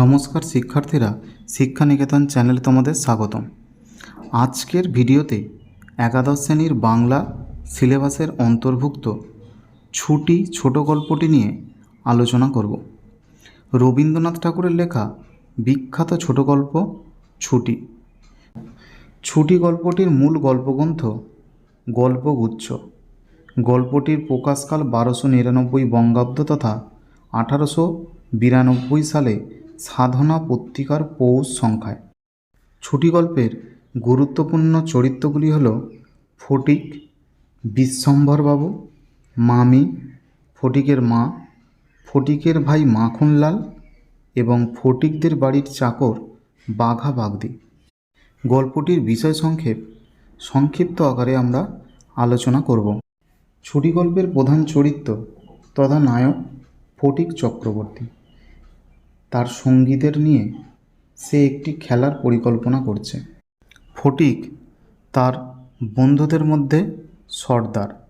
নমস্কার শিক্ষার্থীরা শিক্ষা নিকেতন চ্যানেলে তোমাদের স্বাগতম। আজকের ভিডিওতে একাদশ শ্রেণির বাংলা সিলেবাসের অন্তর্ভুক্ত ছুটি ছোট গল্পটি নিয়ে আলোচনা করব। রবীন্দ্রনাথ ঠাকুরের লেখা বিখ্যাত ছোট গল্প ছুটি। ছুটি গল্পটির মূল গল্পগ্রন্থ গল্পগুচ্ছ। গল্পটির প্রকাশকাল বারোশো নিরানব্বই বঙ্গাব্দ তথা আঠারোশো বিরানব্বই সালে সাধনা পত্রিকার পৌষ সংখ্যায়। ছুটি গল্পের গুরুত্বপূর্ণ চরিত্রগুলি হল ফটিক, বিশ্বম্ভরবাবু, মামি, ফটিকের মা, ফটিকের ভাই মাখনলাল এবং ফটিকদের বাড়ির চাকর বাঘা বাগদি। গল্পটির বিষয় সংক্ষেপ, সংক্ষিপ্ত আকারে আমরা আলোচনা করব। ছুটি গল্পের প্রধান চরিত্র তথা নায়ক ফটিক চক্রবর্তী। তার সঙ্গীদের নিয়ে সে একটি খেলার পরিকল্পনা করছে। ফটিক তার বন্ধুদের মধ্যে সর্দার।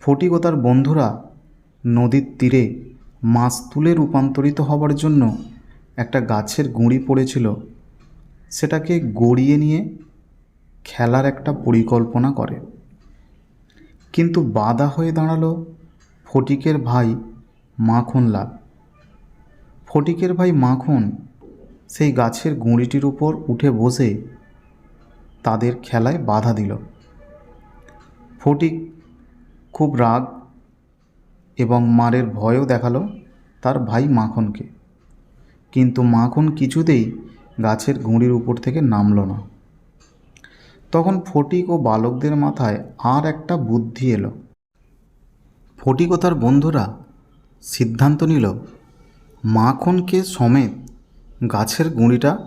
ফটিক ও তার বন্ধুরা নদীর তীরে মাছ তুলে রূপান্তরিত হবার জন্য একটা গাছের গুঁড়ি পড়েছিল। সেটাকে গড়িয়ে নিয়ে খেলার একটা পরিকল্পনা করে। কিন্তু বাধা হয়ে দাঁড়াল ফটিকের ভাই মাখনলাল। ফটিকের ভাই মাখন সেই গাছের গুঁড়িটির উপর উঠে বসে তাদের খেলায় বাধা দিল। ফটিক খুব রাগ এবং মারের ভয়ও দেখাল তার ভাই মাখনকে। কিন্তু মাখন কিছুতেই গাছের গুঁড়ির উপর থেকে নামলো না। তখন ফটিক ও বালকদের মাথায় আর একটা বুদ্ধি এলো। ফটিক ও তার বন্ধুরা সিদ্ধান্ত নিল মাখনকে সমেত গাছের গুঁড়িটা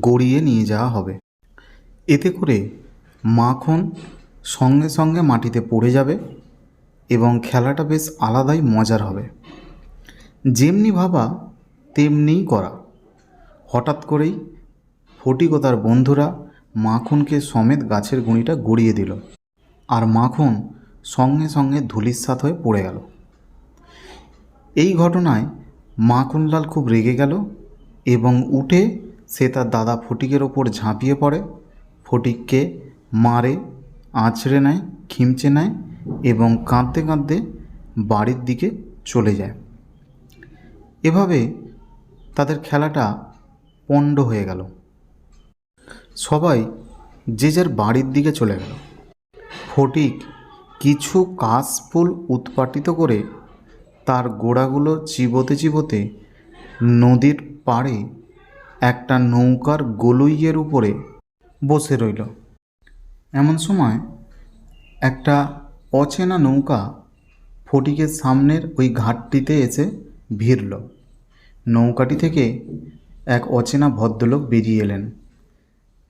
গড়িয়ে নিয়ে যাওয়া হবে। এতে করে মাখন সঙ্গে সঙ্গে মাটিতে পড়ে যাবে এবং খেলাটা বেশ আলাদাই মজার হবে। যেমনি ভাবা তেমনিই করা। হঠাৎ করেই ফটিক তার বন্ধুরা মাখনকে সমেত গাছের গুঁড়িটা গড়িয়ে দিল আর মাখন সঙ্গে সঙ্গে ধুলিস্বাত হয়ে পড়ে গেল। এই ঘটনায় মাখনলাল খুব রেগে গেল এবং উঠে সে তার দাদা ফটিকের ওপর ঝাঁপিয়ে পড়ে। ফটিককে মারে, আঁচড়ে নেয়, খিমচে নেয় এবং কাঁদতে কাঁদতে বাড়ির দিকে চলে যায়। এভাবে তাদের খেলাটা পণ্ড হয়ে গেল। সবাই যে যার বাড়ির দিকে চলে গেল। ফটিক কিছু কাশফুল উৎপাটিত করে তার গোড়াগুলো চিবোতে চিবোতে নদীর পাড়ে একটা নৌকার গলুইয়ের উপরে বসে রইল। এমন সময় একটা অচেনা নৌকা ফটিকের সামনের ওই ঘাটটিতে এসে ভিড়ল। নৌকাটি থেকে এক অচেনা ভদ্রলোক বেরিয়ে এলেন।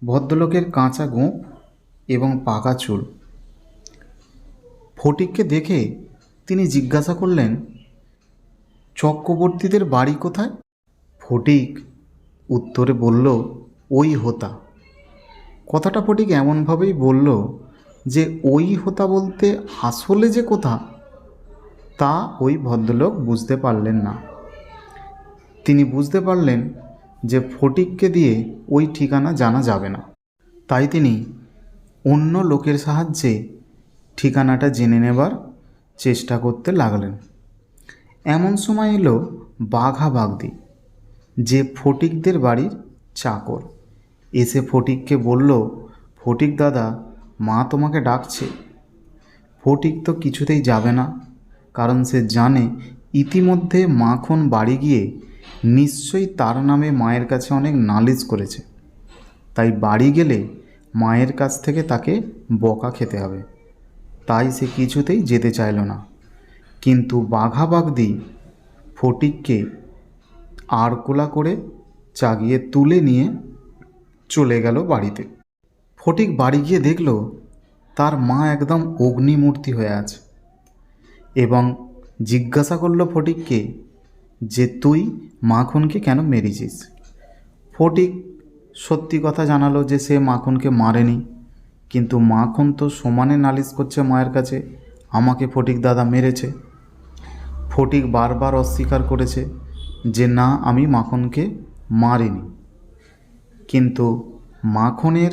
ভদ্রলোকের কাঁচা গোঁপ এবং পাকা চুল। ফটিককে দেখে তিনি জিজ্ঞাসা করলেন চক্রবর্তীদের বাড়ি কোথায়? ফটিক উত্তরে বলল, ওই হোতা। কথাটা ফটিক এমনভাবেই বলল যে, ওই হোতা বলতে আসলে যে কোথা, তা ওই ভদ্রলোক বুঝতে পারলেন না। তিনি বুঝতে পারলেন যে, ফটিককে দিয়ে ওই ঠিকানা জানা যাবে না। তাই তিনি অন্য লোকের সাহায্যে ঠিকানাটা জেনে নেবার চেষ্টা করতে লাগলেন। এমন সময় এলো বাঘা বাগদি, যে ফটিকদের বাড়ির চাকর। এসে ফটিককে বলল, ফটিক দাদা, মা তোমাকে ডাকছে। ফটিক তো কিছুতেই যাবে না, কারণ সে জানে ইতিমধ্যে মাখন বাড়ি গিয়ে নিশ্চয়ই তার নামে মায়ের কাছে অনেক নালিশ করেছে। তাই বাড়ি গেলে মায়ের কাছ থেকে তাকে বকা খেতে হবে। তাই সে কিছুতেই যেতে চাইল না। কিন্তু বাঘা বাগদি ফটিককে আড়কোলা করে চাগিয়ে তুলে নিয়ে চলে গেল বাড়িতে। ফটিক বাড়ি গিয়ে দেখল তার মা একদম অগ্নিমূর্তি হয়ে আছে এবং জিজ্ঞাসা করল ফটিককে যে তুই মাখনকে কেন মেরেছিস? ফটিক সত্যি কথা জানালো যে সে মাখনকে মারেনি, কিন্তু মাখন তো সমানে নালিশ করছে মায়ের কাছে, আমাকে ফটিক দাদা মেরেছে। ফটিক বারবার অস্বীকার করেছে যে, না, আমি মাখনকে মারিনি। কিন্তু মাখনের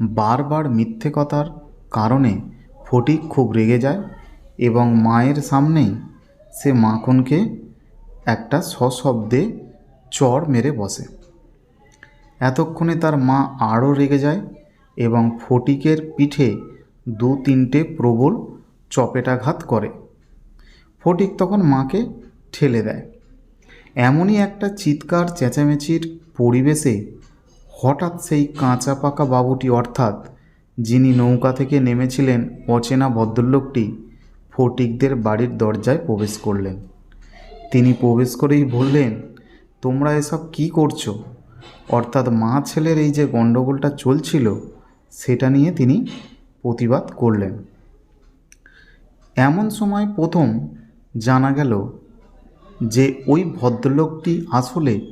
বারবার মিথ্যে কথার কারণে ফটিক খুব রেগে যায় এবং মায়ের সামনেই সে মাখনকে একটা সশব্দে চড় মেরে বসে। এতক্ষণে তার মা আরও রেগে যায় এবং ফটিকের পিঠে দু তিনটে প্রবল চপেটাঘাত করে। ফটিক তখন মাকে ঠেলে দেয়। এমনই একটা চিৎকার, চেঁচামেচির পরিবেশে হঠাৎ সেই কাঁচা পাকা বাবুটি, অর্থাৎ যিনি নৌকা থেকে নেমেছিলেন, অচেনা ভদ্রলোকটি ফটিকদের বাড়ির দরজায় প্রবেশ করলেন। তিনি প্রবেশ করেই বললেন, তোমরা এসব কি করছ? অর্থাৎ মা ছেলের এই যে গণ্ডগোলটা চলছিল, সেটা নিয়ে তিনি প্রতিবাদ করলেন। এমন সময় প্রথম জানা গেল যে ওই ভদ্রলোকটি আসলে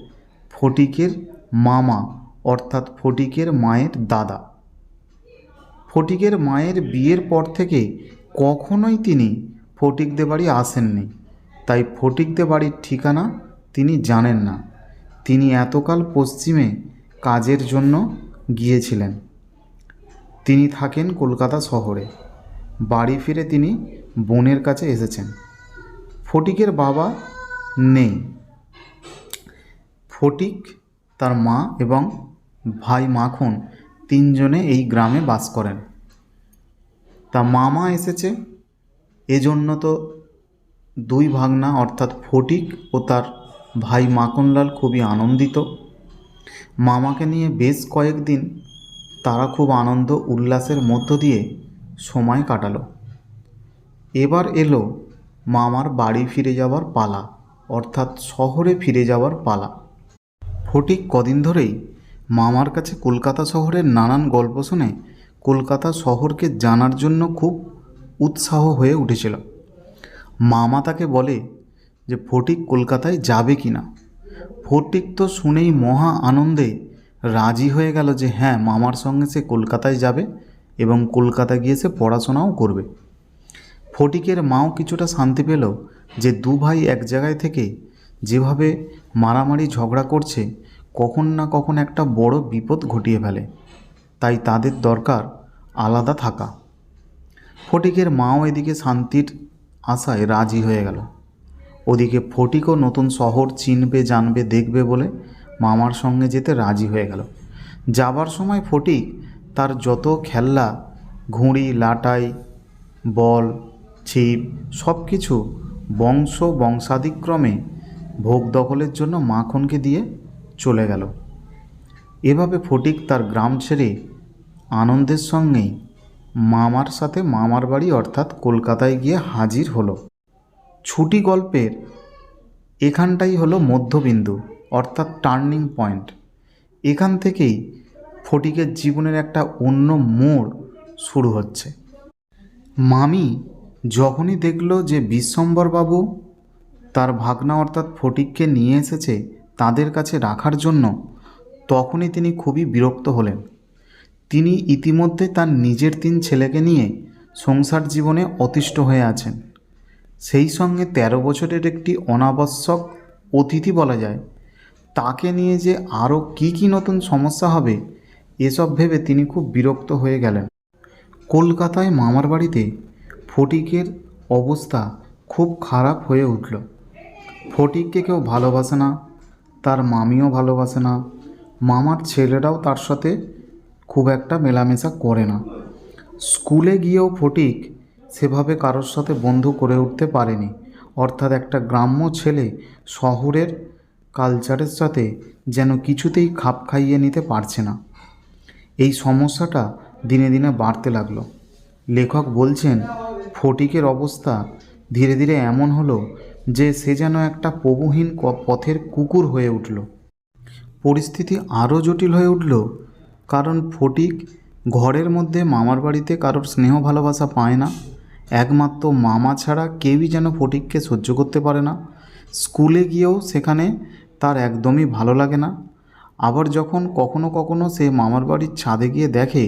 ফটিকের মামা, অর্থাৎ ফটিকের মায়ের দাদা। ফটিকের মায়ের বিয়ের পর থেকে কখনোই তিনি ফটিকদে বাড়ি আসেননি। তাই ফটিকদে বাড়ির ঠিকানা তিনি জানেন না। তিনি এতকাল পশ্চিমে কাজের জন্য গিয়েছিলেন। তিনি থাকেন কলকাতা শহরে। বাড়ি ফিরে তিনি বোনের কাছে এসেছেন। ফটিকের বাবা নেই। ফটিক তার মা এবং ভাই মাখন তিনজনে এই গ্রামে বাস করেন। তা মামা এসেছে। এজন্য তো দুই ভাগনা, অর্থাৎ ফটিক ও তার ভাই মাখনলাল খুবই আনন্দিত। মামাকে নিয়ে বেশ কয়েকদিন তারা খুব আনন্দ, উল্লাসের মধ্য দিয়ে সময় কাটালো। এবার এলো মামার বাড়ি ফিরে যাওয়ার পালা, অর্থাৎ শহরে ফিরে যাওয়ার পালা। ফটিক কদিন ধরেই মামার কাছে কলকাতা শহরের নানান গল্প শুনে কলকাতা শহরকে জানার জন্য খুব উৎসাহ হয়ে উঠেছিল। মামা তাকে বলে যে, ফটিক কলকাতায় যাবে কি না? ফটিক তো শুনেই মহা আনন্দে রাজি হয়ে গেল যে হ্যাঁ মামার সঙ্গে সে কলকাতায় যাবে এবং কলকাতা গিয়ে সে পড়াশোনাও করবে। ফটিকের মাও কিছুটা শান্তি পেল যে দু ভাই এক জায়গায় থেকে যেভাবে মারামারি ঝগড়া করছে, কখন না কখন একটা বড় বিপদ ঘটিয়ে ফেলে। তাই তাদের দরকার আলাদা থাকা। ফটিকের মাও এদিকে শান্তির আশায় রাজি হয়ে গেল। ওদিকে ফটিকও নতুন শহর চিনবে, জানবে, দেখবে বলে মামার সঙ্গে যেতে রাজি হয়ে গেল। যাবার সময় ফটিক তার যত খেলনা, ঘুড়ি, লাটাই, বল ছিপ সব কিছু বংশ বংশাদিক্রমে ভোগ দখলের জন্য মাখনকে দিয়ে চলে গেল। এভাবে ফটিক তার গ্রাম ছেড়ে আনন্দের সঙ্গেই মামার সাথে মামার বাড়ি অর্থাৎ কলকাতায় গিয়ে হাজির হলো। ছুটি গল্পের এখানটাই হলো মধ্যবিন্দু, অর্থাৎ টার্নিং পয়েন্ট। এখান থেকেই ফটিকের জীবনের একটা অন্য মোড় শুরু হচ্ছে। মামি যখনই দেখল যে বিশ্বম্বরবাবু তার ভাগনা অর্থাৎ ফটিককে নিয়ে এসেছে তাদের কাছে রাখার জন্য, তখনই তিনি খুবই বিরক্ত হলেন। তিনি ইতিমধ্যে তার নিজের তিন ছেলেকে নিয়ে সংসার জীবনে অতিষ্ঠ হয়ে আছেন। সেই সঙ্গে তেরো বছরের একটি অনাবশ্যক অতিথি বলা যায়। তাকে নিয়ে যে আরও কী কী নতুন সমস্যা হবে, এসব ভেবে তিনি খুব বিরক্ত হয়ে গেলেন। কলকাতায় মামার বাড়িতে ফটিকের অবস্থা খুব খারাপ হয়ে উঠল। ফটিককে কেউ ভালোবাসে না, তার মামিও ভালোবাসে না, মামার ছেলেরাও তার সাথে খুব একটা মেলামেশা করে না। স্কুলে গিয়েও ফটিক সেভাবে কারোর সাথে বন্ধু করে উঠতে পারেনি। অর্থাৎ একটা গ্রাম্য ছেলে শহরের কালচারের সাথে যেন কিছুতেই খাপ খাইয়ে নিতে পারছে না। এই সমস্যাটা দিনে দিনে বাড়তে লাগল। লেখক বলছেন, ফটিকের অবস্থা ধীরে ধীরে এমন হলো যে সে যেন একটা প্রভুহীন পথের কুকুর হয়ে উঠল। পরিস্থিতি আরও জটিল হয়ে উঠল, কারণ ফটিক ঘরের মধ্যে মামার বাড়িতে কারোর স্নেহ ভালোবাসা পায় না। একমাত্র মামা ছাড়া কেউই যেন ফটিককে সহ্য করতে পারে না। স্কুলে গিয়েও সেখানে তার একদমই ভালো লাগে না। আবার যখন কখনো কখনো সে মামার বাড়ির ছাদে গিয়ে দেখে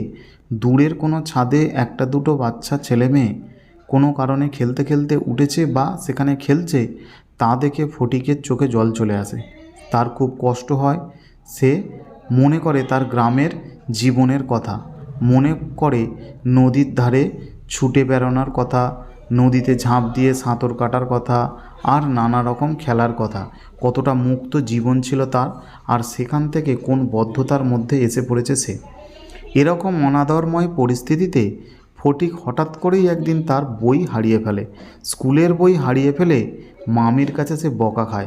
দূরের কোনো ছাদে একটা দুটো বাচ্চা ছেলে মেয়ে কোনো কারণে খেলতে খেলতে উঠেছে বা সেখানে খেলছে, তা দেখে ফটিকের চোখে জল চলে আসে। তার খুব কষ্ট হয়। সে মনে করে তার গ্রামের জীবনের কথা। মনে করে নদীর ধারে ছুটে বেড়ানোর কথা, নদীতে ঝাঁপ দিয়ে সাঁতর কাটার কথা আর নানা রকম খেলার কথা। কতটা মুক্ত জীবন ছিল তার, আর সেখান থেকে কোন বদ্ধতার মধ্যে এসে পড়েছে সে? এরকম অনাদরময় পরিস্থিতিতে ফটিক হঠাৎ করেই একদিন তার বই হারিয়ে ফেলে। স্কুলের বই হারিয়ে ফেলে মামির কাছে সে বকা খায়।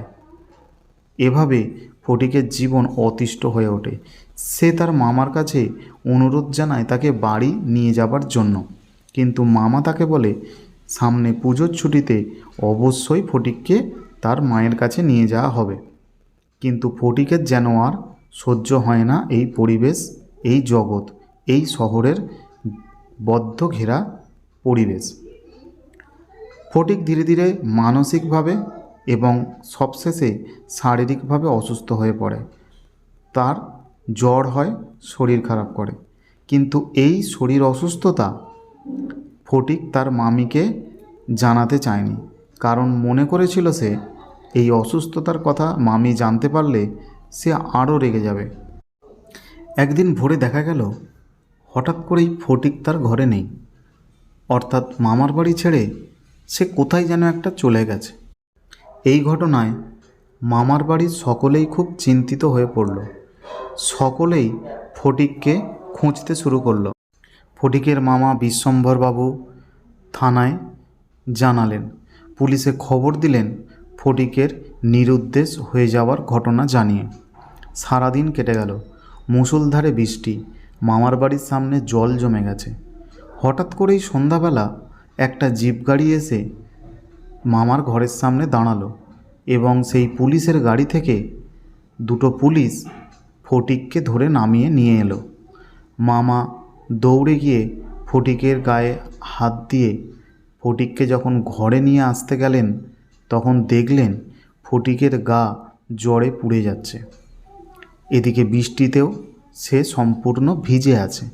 এভাবে ফটিকের জীবন অতিষ্ঠ হয়ে ওঠে। সে তার মামার কাছে অনুরোধ জানায় তাকে বাড়ি নিয়ে যাবার জন্য। কিন্তু মামা তাকে বলে, সামনে পুজোর ছুটিতে অবশ্যই ফটিককে তার মায়ের কাছে নিয়ে যাওয়া হবে। কিন্তু ফটিকের যেন আর সহ্য হয় না এই পরিবেশ এই জগৎ, এই শহরের বদ্ধ ঘেরা পরিবেশ। ফটিক ধীরে ধীরে মানসিকভাবে এবং সবশেষে শারীরিকভাবে অসুস্থ হয়ে পড়ে। তার জ্বর হয়, শরীর খারাপ করে। কিন্তু এই শরীর অসুস্থতা ফটিক তার মামিকে জানাতে চায়নি। কারণ মনে করেছিল সে, এই অসুস্থতার কথা মামি জানতে পারলে সে আরও রেগে যাবে। একদিন ভোরে দেখা গেল, হঠাৎ করেই ফটিক তার ঘরে নেই। অর্থাৎ মামার বাড়ি ছেড়ে সে কোথায় যেন একটা চলে গেছে। এই ঘটনায় মামার বাড়ির সকলেই খুব চিন্তিত হয়ে পড়ল। সকলেই ফটিককে খুঁজতে শুরু করল। ফটিকের মামা বিশ্বম্ভরবাবু থানায় জানালেন। পুলিশে খবর দিলেন ফটিকের নিরুদ্দেশ হয়ে যাওয়ার ঘটনা জানিয়ে। সারাদিন কেটে গেল। মুষলধারে বৃষ্টি, মামার বাড়ির সামনে জল জমে গেছে। হঠাৎ করেই সন্ধ্যাবেলা একটা জিপ গাড়ি এসে মামার ঘরের সামনে দাঁড়াল এবং সেই পুলিশের গাড়ি থেকে দুটো পুলিশ ফটিককে ধরে নামিয়ে নিয়ে এলো। মামা দৌড়ে গিয়ে ফটিকের গায়ে হাত দিয়ে ফটিককে যখন ঘরে নিয়ে আসতে গেলেন, তখন দেখলেন ফটিকের গা জ্বরে পুড়ে যাচ্ছে। এদিকে বৃষ্টিতেও সে সম্পূর্ণ ভিজে আছে।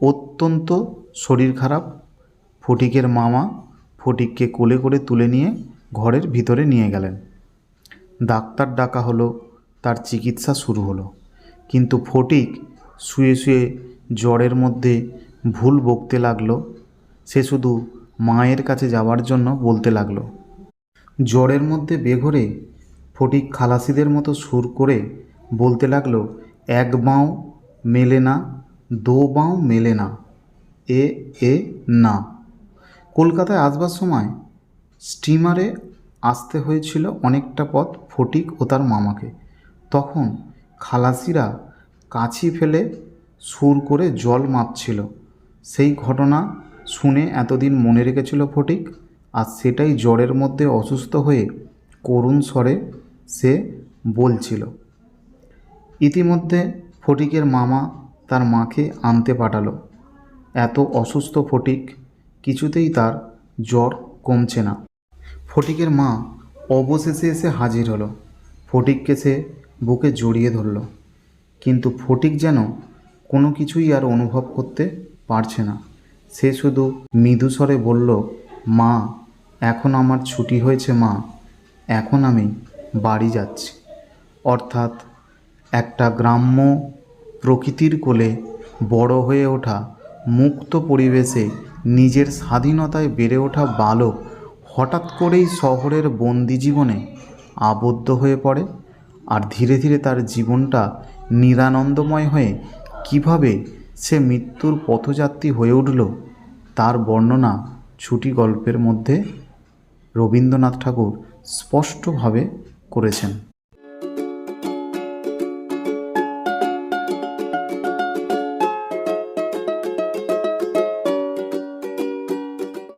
অত্যন্ত শরীর খারাপ। ফটিকের মামা ফটিককে কোলে করে তুলে নিয়ে ঘরের ভিতরে নিয়ে গেলেন। ডাক্তার ডাকা হলো, তার চিকিৎসা শুরু হলো। কিন্তু ফটিক শুয়ে শুয়ে জ্বরের মধ্যে ভুল বকতে লাগল। সে শুধু মায়ের কাছে যাওয়ার জন্য বলতে লাগল। জ্বরের মধ্যে বেঘরে ফটিক খালাসিদের মতো সুর করে বলতে লাগল, এক বাঁও মেলে না, দো বাঁও মেলে না, এ এ, না। কলকাতায় আসবার সময় স্টিমারে আসতে হয়েছিল অনেকটা পথ ফটিক ও তার মামাকে। তখন খালাসিরা কাছি ফেলে সুর করে জল মাপছিল। সেই ঘটনা শুনে এতদিন মনে রেখেছিল ফটিক, আর সেটাই জ্বরের মধ্যে অসুস্থ হয়ে করুণ স্বরে সে বলছিল। ইতিমধ্যে ফটিকের মামা তার মাকে আনতে পাঠালো। এত অসুস্থ ফটিক, কিছুতেই তার জ্বর কমছে না। ফটিকের মা অবশেষে এসে হাজির হলো। ফটিককে সে বুকে জড়িয়ে ধরল। কিন্তু ফটিক যেন কোনো কিছুই আর অনুভব করতে পারছে না। সে শুধু মৃদু স্বরে বলল, মা, এখন আমার ছুটি হয়েছে মা। এখন আমি বাড়ি যাচ্ছি। অর্থাৎ একটা গ্রাম্য প্রকৃতির কোলে বড় হয়ে ওঠা মুক্ত পরিবেশে নিজের স্বাধীনতায় বেড়ে ওঠা বালক হঠাৎ করেই শহরের বন্দি জীবনে আবদ্ধ হয়ে পড়ে আর ধীরে ধীরে তার জীবনটা নিরানন্দময় হয়ে কীভাবে সে মৃত্যুর পথযাত্রী হয়ে উঠল তার বর্ণনা ছুটি গল্পের মধ্যে রবীন্দ্রনাথ ঠাকুর স্পষ্টভাবে করেছেন।